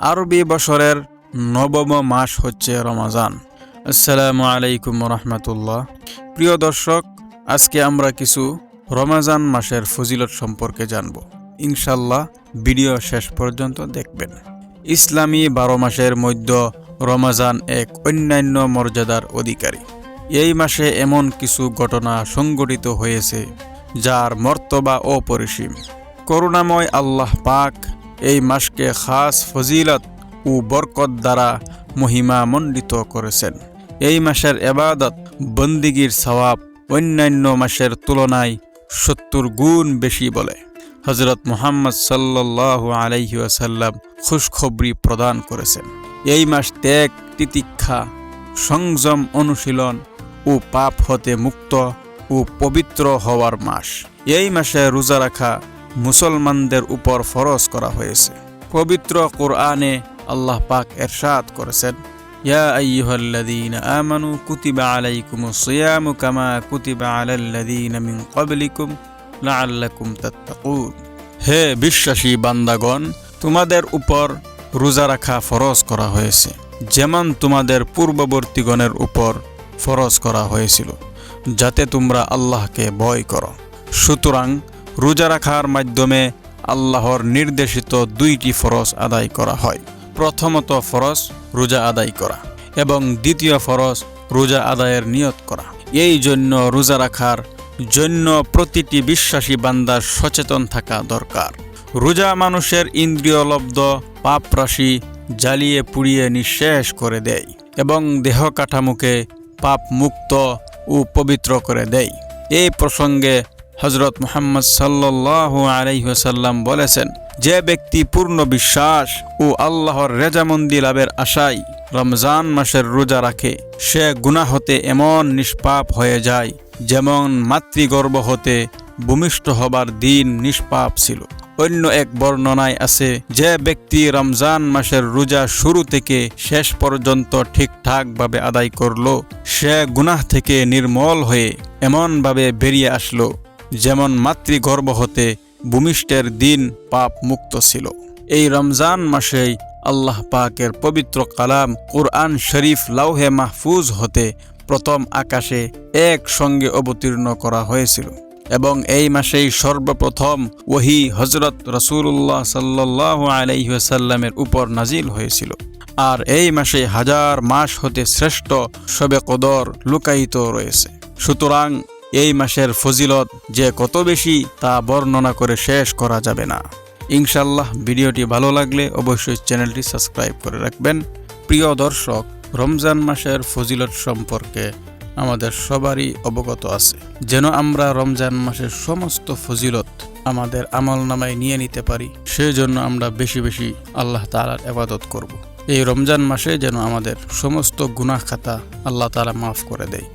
আরবি বছরের নবম মাস হচ্ছে রমাজান। আসসালামু আলাইকুম রহমতুল্লাহ। প্রিয় দর্শক, আজকে আমরা কিছু রমাজান মাসের ফজিলত সম্পর্কে জানব। ইনশাল্লাহ ভিডিও শেষ পর্যন্ত দেখবেন। ইসলামী বারো মাসের মধ্য রমাজান এক অন্যান্য মর্যাদার অধিকারী। এই মাসে এমন কিছু ঘটনা সংঘটিত হয়েছে, যার মর্তবা অপরিসীম। করুণাময় আল্লাহ পাক এই মাসকে খাস ফজিলত ও বরকত দ্বারা মহিমা মণ্ডিত করেছেন। এই মাসের এবাদত বন্দিগির সওয়াব অন্যান্য মাসের তুলনায় সত্তর গুণ বেশি বলে। হজরত মুহাম্মদ সাল্লাহ আলাইহি আসাল্লাম খুশখবরি প্রদান করেছেন। এই মাস ত্যাগ, তিতিক্ষা, সংযম, অনুশীলন ও পাপ হতে মুক্ত ও পবিত্র হওয়ার মাস। এই মাসে রোজা রাখা মুসলমানদের উপর ফরজ করা হয়েছে। পবিত্র কোরআনে আল্লাহ পাক এরশাদ করেছেন কুতিবা হে বিশ্বাসী বান্দাগণ, তোমাদের উপর রোজা রাখা ফরজ করা হয়েছে, যেমন তোমাদের পূর্ববর্তীগণের উপর ফরজ করা হয়েছিল, যাতে তোমরা আল্লাহকে ভয় করো। সুতরাং রোজা রাখার মাধ্যমে আল্লাহর নির্দেশিত দুইটি ফরজ আদায় করা হয়। প্রথমত ফরজ রোজা আদায় করা এবং দ্বিতীয় ফরজ রোজা আদায়ের নিয়ত করা। এই জন্য রোজা রাখার জন্য প্রতিটি বিশ্বাসী বান্দার সচেতন থাকা দরকার। রোজা মানুষের ইন্দ্রিয়লব্ধ পাপ রাশি জ্বালিয়ে পুড়িয়ে নিঃশেষ করে দেয় এবং দেহ কাঠামোকে পাপ মুক্ত ও পবিত্র করে দেয়। এই প্রসঙ্গে হজরত মুহাম্মদ সাল্লাহ আলাইসাল্লাম বলেছেন, যে ব্যক্তি পূর্ণ বিশ্বাস ও আল্লাহর রেজামন্দি লাভের আশায় রমজান মাসের রোজা রাখে, সে গুনাহ হতে এমন নিষ্পাপ হয়ে যায় যেমন মাতৃগর্ভ হতে ভূমিষ্ঠ হবার দিন নিষ্পাপ ছিল। অন্য এক বর্ণনায় আছে, যে ব্যক্তি রমজান মাসের রোজা শুরু থেকে শেষ পর্যন্ত ঠিকঠাকভাবে আদায় করল, সে গুনাহ থেকে নির্মল হয়ে এমনভাবে বেরিয়ে আসলো। যেমন মাতৃগর্ভ হতে ভূমিষ্ঠের দিন পাপ মুক্ত ছিল। এই রমজান মাসেই আল্লাহ পাকের পবিত্র কালাম কুরআন শরীফ লাউহে মাহফুজ হতে প্রথম আকাশে এক সঙ্গে অবতীর্ণ করা হয়েছিল এবং এই মাসেই সর্বপ্রথম ওহি হজরত রসুল্লাহ সাল্লাহ আলাইসাল্লামের উপর নাজিল হয়েছিল। আর এই মাসে হাজার মাস হতে শ্রেষ্ঠ সবে কদর লুকায়িত রয়েছে। সুতরাং এই মাসের ফজিলত যে কত বেশি তা বর্ণনা করে শেষ করা যাবে না। ইনশাল্লাহ ভিডিওটি ভালো লাগলে অবশ্যই চ্যানেলটি সাবস্ক্রাইব করে রাখবেন। প্রিয় দর্শক, রমজান মাসের ফজিলত সম্পর্কে আমাদের সবারই অবগত আছে। যেন আমরা রমজান মাসের সমস্ত ফজিলত আমাদের আমল নামায় নিয়ে নিতে পারি, সেজন্য আমরা বেশি বেশি আল্লাহ তালার আবাদত করব। এই রমজান মাসে যেন আমাদের সমস্ত গুনাহ খাতা আল্লাহ তালা মাফ করে দেয়।